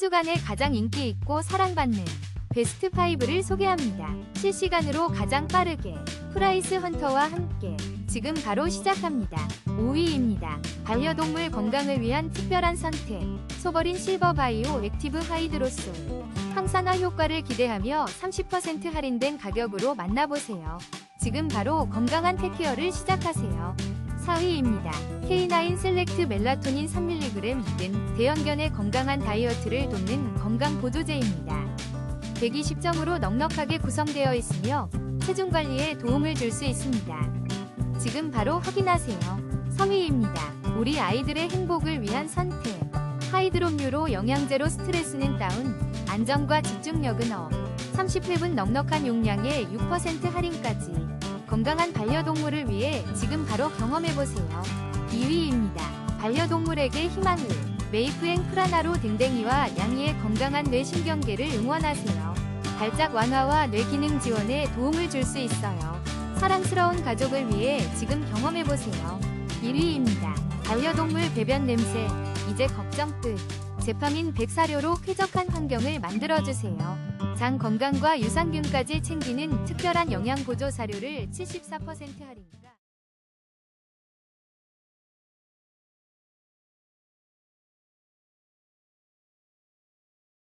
주간에 가장 인기 있고 사랑받는 베스트 5를 소개합니다. 실시간으로 가장 빠르게 프라이스 헌터와 함께 지금 바로 시작합니다. 5위입니다. 반려동물 건강을 위한 특별한 선택. 소버린 실버 바이오 액티브 하이드로솔. 항산화 효과를 기대하며 30% 할인된 가격으로 만나보세요. 지금 바로 건강한 텍케어를 시작하세요. 4위입니다. K9 셀렉트 멜라토닌 3mg 는 대형견의 건강한 다이어트를 돕는 건강 보조제입니다. 120점으로 넉넉하게 구성되어 있으며 체중 관리에 도움을 줄 수 있습니다. 지금 바로 확인하세요. 3위입니다. 우리 아이들의 행복을 위한 선택. 하이드롬유로 영양제로 스트레스는 다운, 안정과 집중력은 업. 30회분 넉넉한 용량에 6% 할인까지. 건강한 반려동물을 위해 지금 바로 경험해보세요. 2위입니다. 반려동물에게 희망을. 메이프행 프라나로 댕댕이와 양이의 건강한 뇌신경계를 응원하세요. 발작 완화와 뇌기능 지원에 도움을 줄 수 있어요. 사랑스러운 가족을 위해 지금 경험해보세요. 1위입니다. 반려동물 배변 냄새, 이제 걱정 끝. 제파민 100사료로 쾌적한 환경을 만들어주세요. 장 건강과 유산균까지 챙기는 특별한 영양 보조 사료를 74% 할인가.